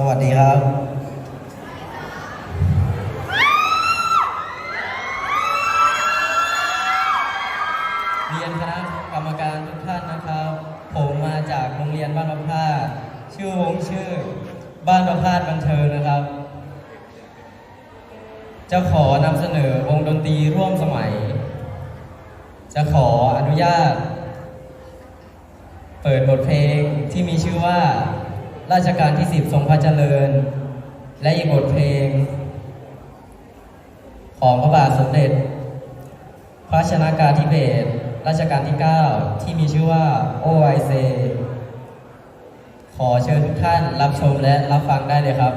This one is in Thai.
สวัสดีครับ เรียนคณะกรรมการทุกท่านนะครับ ผมมาจากโรงเรียนบ้านประพาสชื่อวงชื่อ บ้านประพาสบันเทิงนะครับ จะขอนำเสนอวงดนตรีร่วมสมัย จะขออนุญาต เปิดบทเพลงที่มีชื่อว่า ราชการที่สิบทรงพระเจริญ และอีกบทเพลง ของพระบาทสมเด็จ พระชนากาธิเบศรรัชการที่ 9 ที่มีชื่อว่าโอไอเซขอเชิญทุกท่านรับชมและรับฟังได้เลยครับ